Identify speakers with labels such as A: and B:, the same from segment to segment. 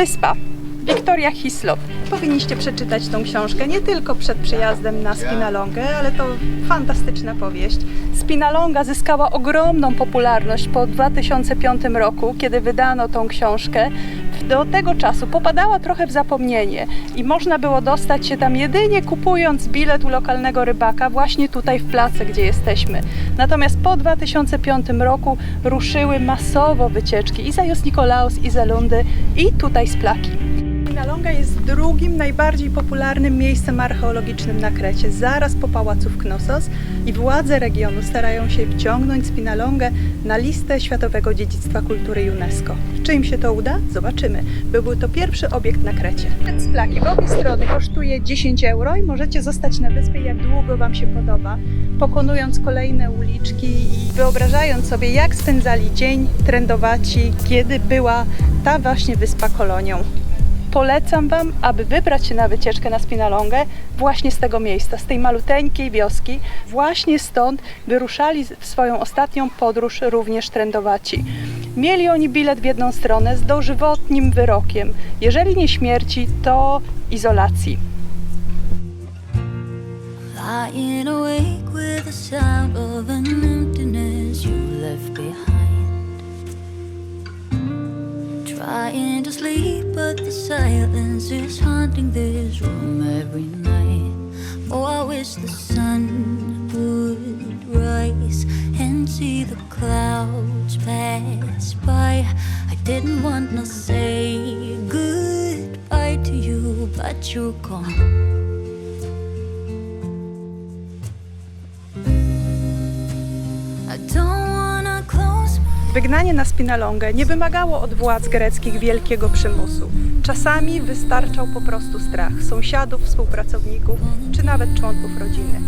A: Wyspa. Wiktoria Hislop. Powinniście przeczytać tą książkę nie tylko przed przyjazdem na Spinalongę, ale to fantastyczna powieść. Spinalonga zyskała ogromną popularność po 2005 roku, kiedy wydano tą książkę. Do tego czasu popadała trochę w zapomnienie i można było dostać się tam jedynie kupując bilet u lokalnego rybaka właśnie tutaj w place, gdzie jesteśmy. Natomiast po 2005 roku ruszyły masowo wycieczki i za Jos Nikolaus, i za Lundy, i tutaj z Plaki. Spinalonga jest drugim najbardziej popularnym miejscem archeologicznym na Krecie, zaraz po pałacu w Knossos i władze regionu starają się wciągnąć Spinalongę na listę Światowego Dziedzictwa Kultury UNESCO. Czy im się to uda? Zobaczymy. Był to pierwszy obiekt na Krecie. Z plaki w obie strony kosztuje 10 euro i możecie zostać na wyspie jak długo Wam się podoba, pokonując kolejne uliczki i wyobrażając sobie jak spędzali dzień trendowaci, kiedy była ta właśnie wyspa kolonią. Polecam Wam, aby wybrać się na wycieczkę na Spinalongę właśnie z tego miejsca, z tej maluteńkiej wioski. Właśnie stąd wyruszali w swoją ostatnią podróż również trendowaci. Mieli oni bilet w jedną stronę z dożywotnim wyrokiem. Jeżeli nie śmierci, to izolacji.
B: Lying awake with the sound of an emptiness you left behind. Trying to sleep, but the silence is haunting this room every night. Oh, I wish the sun would rise and see the clouds pass by. I didn't want to say goodbye to you, but you're gone.
A: Wygnanie na Spinalongę nie wymagało od władz greckich wielkiego przymusu. Czasami wystarczał po prostu strach sąsiadów, współpracowników czy nawet członków rodziny.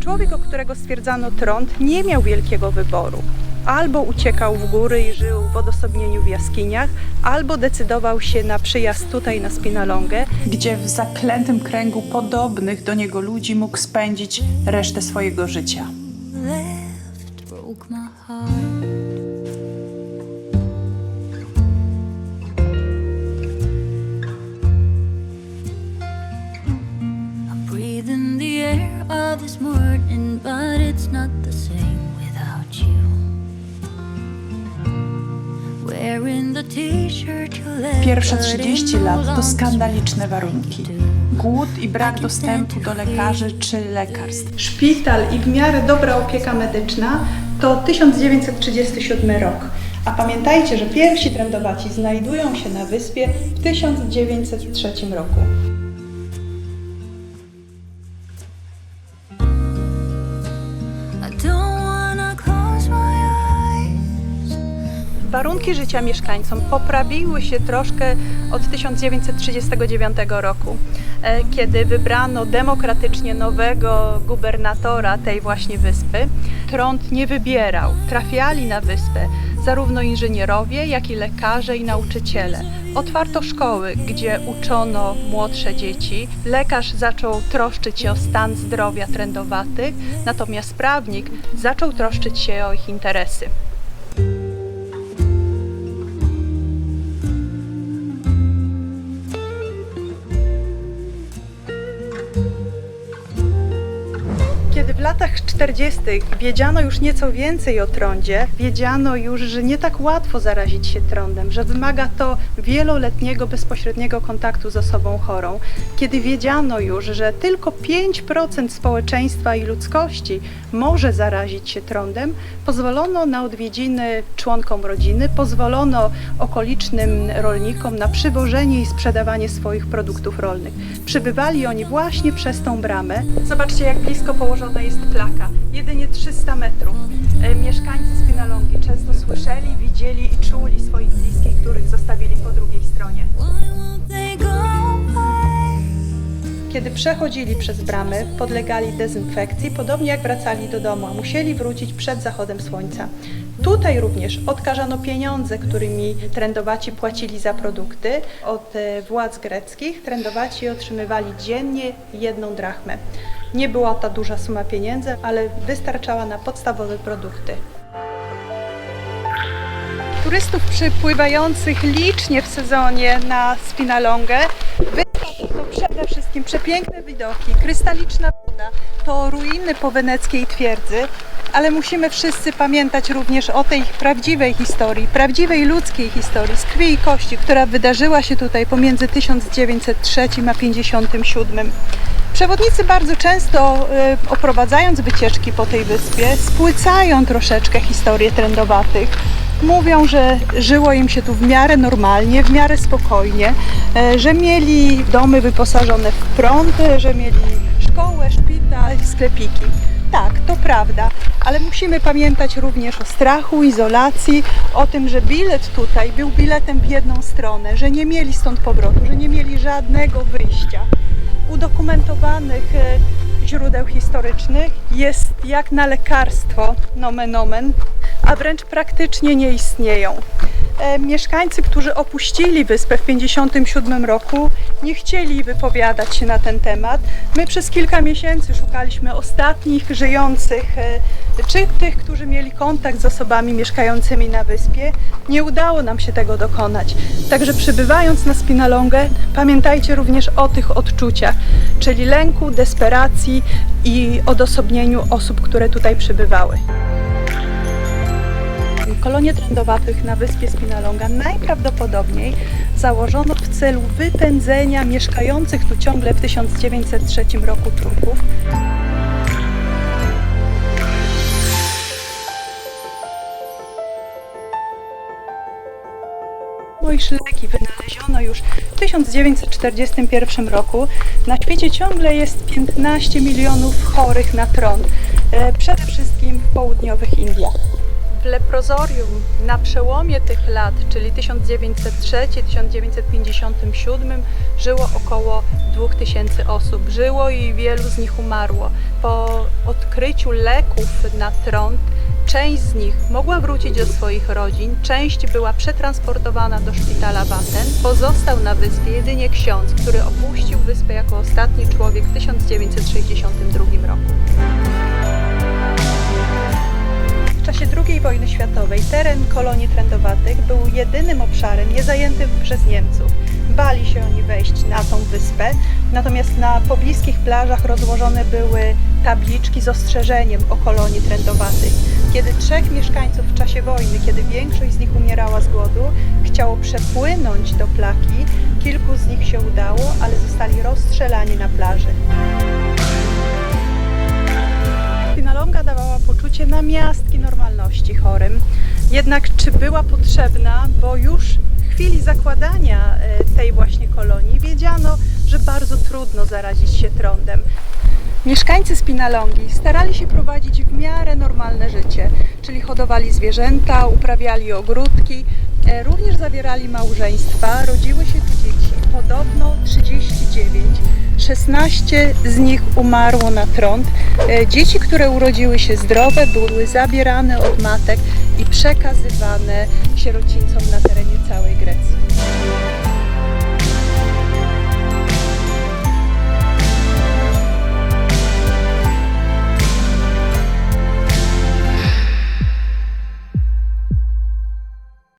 A: Człowiek, o którego stwierdzano trąd, nie miał wielkiego wyboru. Albo uciekał w góry i żył w odosobnieniu w jaskiniach, albo decydował się na przyjazd tutaj na Spinalongę,
C: gdzie w zaklętym kręgu podobnych do niego ludzi mógł spędzić resztę swojego życia.
B: left air of this morning, but it's not the same without you. Wearing the t-shirt you left,
C: Pierwsze
B: but it
C: 30
B: no
C: lat to skandaliczne warunki. Głód i brak dostępu do lekarzy czy lekarstw.
A: Szpital i w miarę dobra opieka medyczna to 1937 rok. A pamiętajcie, że pierwsi trendowaci znajdują się na wyspie w 1903 roku. Warunki życia mieszkańcom poprawiły się troszkę od 1939 roku, e, kiedy wybrano demokratycznie nowego gubernatora tej właśnie wyspy. Trąd nie wybierał, trafiali na wyspę zarówno inżynierowie, jak i lekarze i nauczyciele. Otwarto szkoły, gdzie uczono młodsze dzieci. Lekarz zaczął troszczyć się o stan zdrowia trędowatych, natomiast prawnik zaczął troszczyć się o ich interesy. 40. wiedziano już nieco więcej o trądzie, wiedziano już, że nie tak łatwo zarazić się trądem, że wymaga to wieloletniego bezpośredniego kontaktu z osobą chorą. Kiedy wiedziano już, że tylko 5% społeczeństwa i ludzkości może zarazić się trądem, pozwolono na odwiedziny członkom rodziny, pozwolono okolicznym rolnikom na przywożenie i sprzedawanie swoich produktów rolnych. Przybywali oni właśnie przez tą bramę. Zobaczcie, jak blisko położona jest plaka. Jedynie 300 metrów. E, Mieszkańcy Spinalongi często słyszeli, widzieli i czuli swoich bliskich, których zostawili po drugiej stronie. Kiedy przechodzili przez bramy, podlegali dezynfekcji, podobnie jak wracali do domu, a musieli wrócić przed zachodem słońca. Tutaj również odkażano pieniądze, którymi trendowaci płacili za produkty. Od e, władz greckich trendowaci otrzymywali dziennie jedną drachmę. Nie była to duża suma pieniędzy, ale wystarczała na podstawowe produkty. Turystów przypływających licznie w sezonie na Spinalongę. To przede wszystkim przepiękne widoki, krystaliczna woda, to ruiny po weneckiej twierdzy, ale musimy wszyscy pamiętać również o tej prawdziwej historii, prawdziwej ludzkiej historii z krwi i kości, która wydarzyła się tutaj pomiędzy 1903 a 1957. Przewodnicy bardzo często e, oprowadzając wycieczki po tej wyspie spłycają troszeczkę historię trendowatych. Mówią, że żyło im się tu w miarę normalnie, w miarę spokojnie, e, że mieli domy wyposażone w prąd, że mieli szkołę, szpital, sklepiki. Tak, to prawda, ale musimy pamiętać również o strachu, izolacji, o tym, że bilet tutaj był biletem w jedną stronę, że nie mieli stąd powrotu, że nie mieli żadnego wyjścia udokumentowanych e, źródeł historycznych jest jak na lekarstwo, nomen omen, a wręcz praktycznie nie istnieją. E, Mieszkańcy, którzy opuścili wyspę w 1957 roku, nie chcieli wypowiadać się na ten temat. My przez kilka miesięcy szukaliśmy ostatnich żyjących, e, czy tych, którzy mieli kontakt z osobami mieszkającymi na wyspie. Nie udało nam się tego dokonać. Także przybywając na Spinalongę, pamiętajcie również o tych odczuciach, czyli lęku, desperacji i odosobnieniu osób, które tutaj przybywały. Kolonię trędowatych na wyspie Spinalonga najprawdopodobniej założono w celu wypędzenia mieszkających tu ciągle w 1903 roku. No i wynaleziono już w 1941 roku. Na świecie ciągle jest 15 milionów chorych na tron, e, przede wszystkim w południowych Indiach. W leprozorium na przełomie tych lat, czyli 1903-1957, żyło około 2000 osób. Żyło i wielu z nich umarło. Po odkryciu leków na trąd, część z nich mogła wrócić do swoich rodzin, część była przetransportowana do szpitala Waten. Pozostał na wyspie jedynie ksiądz, który opuścił wyspę jako ostatni człowiek w 1962 roku. Czasie II wojny światowej teren kolonii trędowatych był jedynym obszarem niezajętym przez Niemców. Bali się oni wejść na tą wyspę, natomiast na pobliskich plażach rozłożone były tabliczki z ostrzeżeniem o kolonii trędowatych. Kiedy trzech mieszkańców w czasie wojny, kiedy większość z nich umierała z głodu, chciało przepłynąć do plaki, kilku z nich się udało, ale zostali rozstrzelani na plaży. Spinalonga dawała poczucie namiastki normalności chorym. Jednak czy była potrzebna, bo już w chwili zakładania e, tej właśnie kolonii wiedziano, że bardzo trudno zarazić się trądem. Mieszkańcy Spinalongi starali się prowadzić w miarę normalne życie, czyli hodowali zwierzęta, uprawiali ogródki, e, również zawierali małżeństwa, rodziły się tu dzieci, podobno 39. 16 z nich umarło na trąd. E, dzieci, które urodziły się zdrowe, były zabierane od matek i przekazywane sierocińcom na terenie całej Grecji.